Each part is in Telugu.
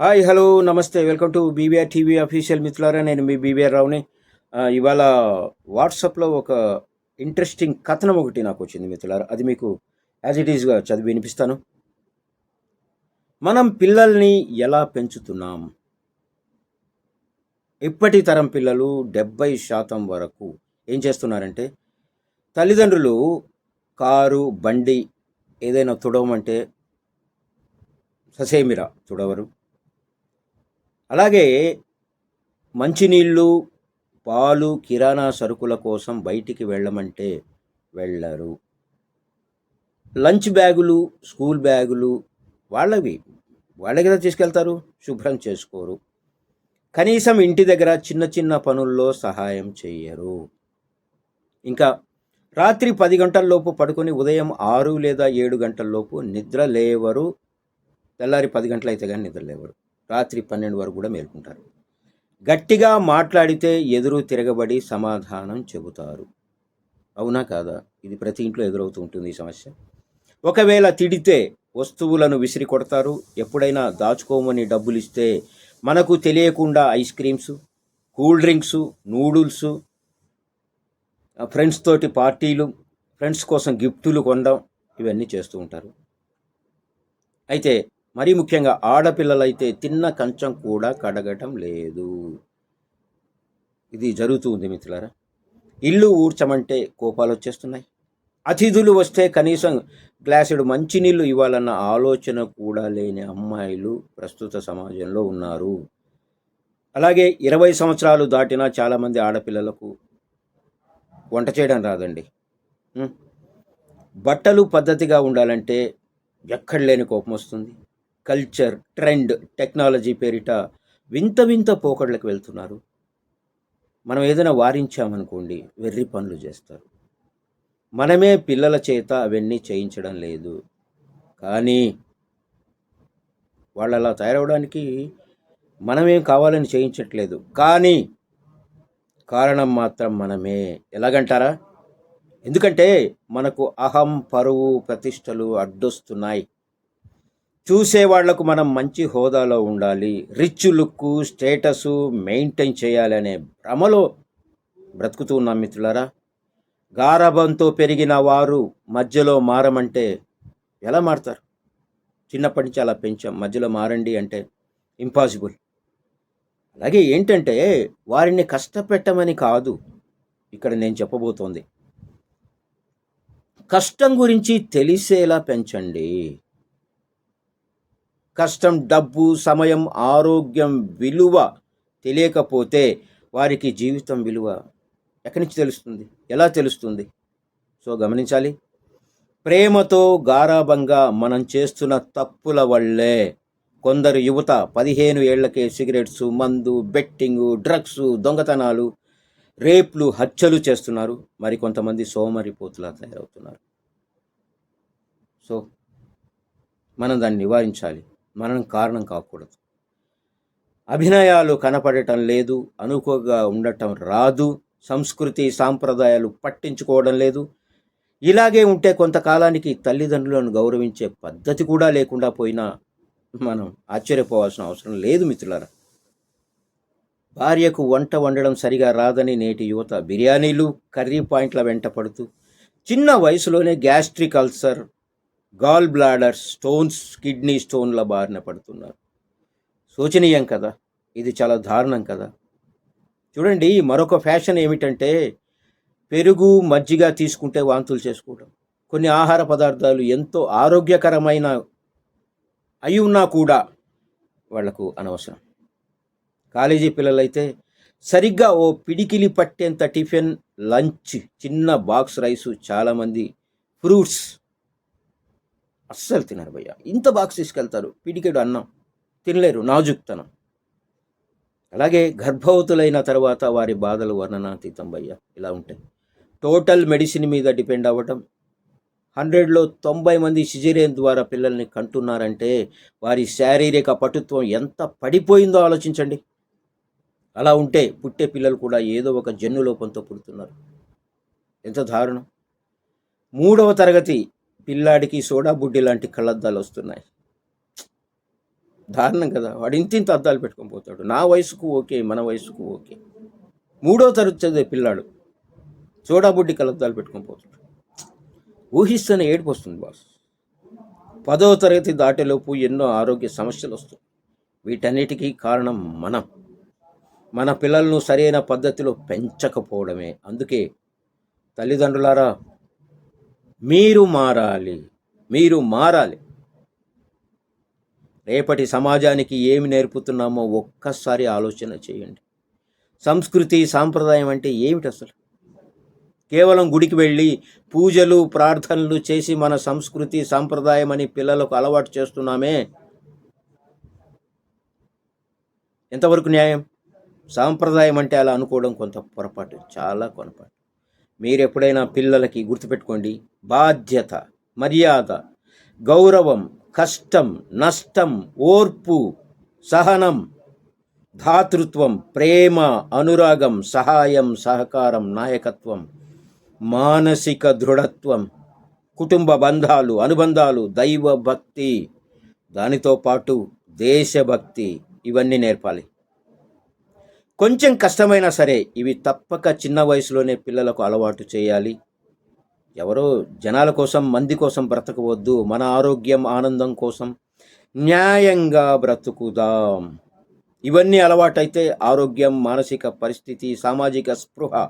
హాయ్ హలో నమస్తే. Welcome to BBR TV official మిత్రులారా నేను మీ బీబీఆర్ రావుని. ఇవాళ వాట్సాప్లో ఒక ఇంట్రెస్టింగ్ కథనం ఒకటి నాకు వచ్చింది మిత్రులారా. అది మీకు యాజ్ ఇట్ ఈస్గా చదివి వినిపిస్తాను. మనం పిల్లల్ని ఎలా పెంచుతున్నాం? ఇప్పటి తరం పిల్లలు డెబ్బై శాతం వరకు ఏం చేస్తున్నారంటే తల్లిదండ్రులు కారు బండి ఏదైనా తుడవమంటే ససేమిరా తుడవరు. అలాగే మంచినీళ్ళు పాలు కిరాణా సరుకుల కోసం బయటికి వెళ్ళమంటే వెళ్ళరు. లంచ్ బ్యాగులు స్కూల్ బ్యాగులు వాళ్ళవి వాళ్ళ తీసుకెళ్తారు శుభ్రం చేసుకోరు. కనీసం ఇంటి దగ్గర చిన్న చిన్న పనుల్లో సహాయం చేయరు ఇంకా రాత్రి పది గంటల్లోపు పడుకొని ఉదయం ఆరు లేదా ఏడు గంటల్లోపు నిద్ర లేవరు. తెల్లారి పది గంటలైతే కానీ నిద్ర లేవరు. రాత్రి పన్నెండు వరకు కూడా మేల్కుంటారు. గట్టిగా మాట్లాడితే ఎదురు తిరగబడి సమాధానం చెబుతారు. అవునా కాదా? ఇది ప్రతి ఇంట్లో ఎదురవుతూ ఉంటుంది ఈ సమస్య. ఒకవేళ తిడితే వస్తువులను విసిరి కొడతారు. ఎప్పుడైనా దాచుకోమని డబ్బులు ఇస్తే మనకు తెలియకుండా ice creams cool drinks noodles friends తోటి పార్టీలు ఫ్రెండ్స్ కోసం గిఫ్టులు కొనడం ఇవన్నీ చేస్తూ ఉంటారు. అయితే మరీ ముఖ్యంగా ఆడపిల్లలైతే తిన్న కంచం కూడా కడగటం లేదు. ఇది జరుగుతూ ఉంది మిత్రులారా. ఇల్లు ఊడ్చమంటే కోపాలు వచ్చేస్తున్నాయి. అతిథులు వస్తే కనీసం గ్లాసుడు మంచినీళ్ళు ఇవ్వాలన్న ఆలోచన కూడా లేని అమ్మాయిలు ప్రస్తుత సమాజంలో ఉన్నారు. అలాగే ఇరవై సంవత్సరాలు దాటినా చాలామంది ఆడపిల్లలకు వంట చేయడం రాదండి. బట్టలు పద్ధతిగా ఉండాలంటే ఎక్కడ లేని కోపం వస్తుంది. కల్చర్ ట్రెండ్ టెక్నాలజీ పేరిట వింత వింత పోకడలకు వెళ్తున్నారు. మనం ఏదైనా వారించామనుకోండి వెర్రి పనులు చేస్తారు. మనమే పిల్లల చేత అవన్నీ చేయించడం లేదు. కానీ వాళ్ళు అలా తయారవడానికి మనమేం కావాలని చేయించట్లేదు. కానీ కారణం మాత్రం మనమే. ఎలాగంటారా? ఎందుకంటే మనకు అహం పరువు ప్రతిష్టలు అడ్డొస్తున్నాయి. చూసేవాళ్ళకు మనం మంచి హోదాలో ఉండాలి. రిచ్ లుక్ స్టేటస్ మెయింటైన్ చేయాలి అనే భ్రమలో బ్రతుకుతూ ఉన్నాం మిత్రులారా. గారభంతో పెరిగిన వారు మధ్యలో మారమంటే ఎలా మారుతారు? చిన్నప్పటి నుంచి అలా పెంచాం. మధ్యలో మారండి అంటే ఇంపాసిబుల్ అలాగే ఏంటంటే వారిని కష్టపెట్టమని కాదు ఇక్కడ నేను చెప్పబోతోంది. కష్టం గురించి తెలిసేలా పెంచండి. కష్టం డబ్బు సమయం ఆరోగ్యం విలువ తెలియకపోతే వారికి జీవితం విలువ ఎక్కడి నుంచి తెలుస్తుంది? ఎలా తెలుస్తుంది? సో గమనించాలి. ప్రేమతో గారాభంగా మనం చేస్తున్న తప్పుల వల్లే కొందరు యువత పదిహేను ఏళ్ళకే సిగరెట్స్ మందు బెట్టింగు డ్రగ్స్ దొంగతనాలు రేప్లు హత్యలు చేస్తున్నారు. మరి కొంతమంది సోమరిపోతులా తయారవుతున్నారు. సో మనం దాన్ని నివారించాలి. మనం కారణం కాకూడదు. అభినయాలు కనపడటం లేదు అనుకోగా ఉండటం రాదు సంస్కృతి సాంప్రదాయాలు పట్టించుకోవడం లేదు. ఇలాగే ఉంటే కొంతకాలానికి తల్లిదండ్రులను గౌరవించే పద్ధతి కూడా లేకుండా పోయినా మనం ఆశ్చర్యపోవాల్సిన అవసరం లేదు మిత్రులారా. భార్యకు వంట వండడం సరిగా రాదని నేటి యువత బిర్యానీలు కర్రీ పాయింట్ల వెంట పడుతూ చిన్న వయసులోనే gastric ulcer gall bladder stones kidney స్టోన్ల బారిన పడుతున్నారు. శోచనీయం కదా? ఇది చాలా దారుణం కదా? చూడండి మరొక ఫ్యాషన్ ఏమిటంటే పెరుగు మజ్జిగ తీసుకుంటే వాంతులు చేసుకోవడం. కొన్ని ఆహార పదార్థాలు ఎంతో ఆరోగ్యకరమైన అయి ఉన్నా కూడా వాళ్ళకు అనవసరం. కాలేజీ పిల్లలైతే సరిగ్గా ఓ పిడికిలి పట్టేంత టిఫిన్ లంచ్ చిన్న బాక్స్ రైసు చాలామంది ఫ్రూట్స్ అస్సలు తినరు భయ్య. ఇంత బాక్స్ తీసుకెళ్తారు. పిడికెడు అన్నం. తినలేరు. నాజుక్తనం. అలాగే గర్భవతులైన తర్వాత వారి బాధలు వర్ణనాతీతం భయ్య. ఇలా ఉంటాయి. టోటల్ మెడిసిన్ మీద డిపెండ్ అవ్వటం. హండ్రెడ్లో తొంభై మంది సిజేరియన్ ద్వారా పిల్లల్ని కంటున్నారంటే వారి శారీరక పటుత్వం ఎంత పడిపోయిందో ఆలోచించండి. అలా ఉంటే పుట్టే పిల్లలు కూడా ఏదో ఒక జన్ను లోపంతో పుడుతున్నారు. ఎంత దారుణం. మూడవ తరగతి పిల్లాడికి సోడా బుడ్డి లాంటి కళ్ళద్దాలు వస్తున్నాయి. దారుణం కదా. వాడు ఇంత ఇంత అద్దాలు పెట్టుకొని పోతాడు. నా వయసుకు ఓకే మన వయసుకు ఓకే. మూడో తరగతి చదివే పిల్లాడు చూడాబుడ్డి కళ్ళద్దాలు పెట్టుకొని పోతాడు. ఊహిస్తేనే ఏడుపు వస్తుంది బాస్. పదవ తరగతి దాటేలోపు ఎన్నో ఆరోగ్య సమస్యలు వస్తాయి. వీటన్నిటికీ కారణం మనం. మన పిల్లలను సరైన పద్ధతిలో పెంచకపోవడమే. అందుకే తల్లిదండ్రులారా మీరు మారాలి. మీరు మారాలి. రేపటి సమాజానికి ఏమి నేర్పుతున్నామో ఒక్కసారి ఆలోచన చేయండి. సంస్కృతి సాంప్రదాయం అంటే ఏమిటి అసలు? కేవలం గుడికి వెళ్ళి పూజలు ప్రార్థనలు చేసి మన సంస్కృతి సాంప్రదాయం అని పిల్లలకు అలవాటు చేస్తున్నామే? ఎంతవరకు న్యాయం? సాంప్రదాయం అంటే అలా అనుకోవడం కొంత పొరపాటు. చాలా పొరపాటు. మీరు ఎప్పుడైనా పిల్లలకి గుర్తుపెట్టుకోండి. బాధ్యత మర్యాద గౌరవం కష్టం నష్టం ఓర్పు సహనం ధాతృత్వం ప్రేమ అనురాగం సహాయం సహకారం నాయకత్వం మానసిక దృఢత్వం కుటుంబ బంధాలు అనుబంధాలు దైవ భక్తి దానితో పాటు దేశభక్తి ఇవన్నీ నేర్పాలి. కొంచెం కష్టమైనా సరే ఇవి తప్పక చిన్న వయసులోనే పిల్లలకు అలవాటు చేయాలి. ఎవరో జనాల కోసం మంది కోసం బ్రతకవద్దు. మన ఆరోగ్యం ఆనందం కోసం న్యాయంగా బ్రతుకుదాం. ఇవన్నీ అలవాటైతే ఆరోగ్యం మానసిక పరిస్థితి సామాజిక స్పృహ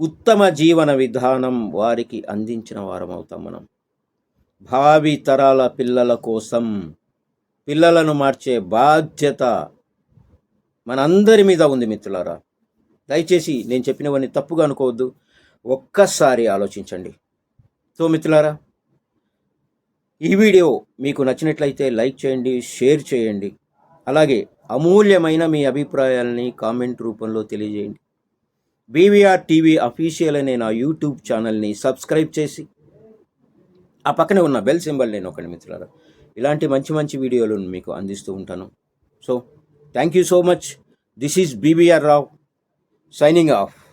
ఉత్తమ జీవన విధానం వారికి అందించిన వారం అవుతాం మనం. భావి తరాల పిల్లల కోసం పిల్లలను మార్చే బాధ్యత మనందరి మీద ఉంది మిత్రులారా. దయచేసి నేను చెప్పినవన్నీ తప్పుగా అనుకోవద్దు. ఒక్కసారి ఆలోచించండి. సో మిత్రులారా ఈ వీడియో మీకు నచ్చినట్లయితే లైక్ చేయండి షేర్ చేయండి. అలాగే అమూల్యమైన మీ అభిప్రాయాలని కామెంట్ రూపంలో తెలియజేయండి. బీవీఆర్ టీవీ అఫీషియల్ అనే నా యూట్యూబ్ ఛానల్ని సబ్స్క్రైబ్ చేసి ఆ పక్కనే ఉన్న బెల్ సింబల్ నేను ఒకటి మిత్రులారా. ఇలాంటి మంచి మంచి వీడియోలను మీకు అందిస్తూ ఉంటాను. So Thank you so much. This is BBR Rao signing off.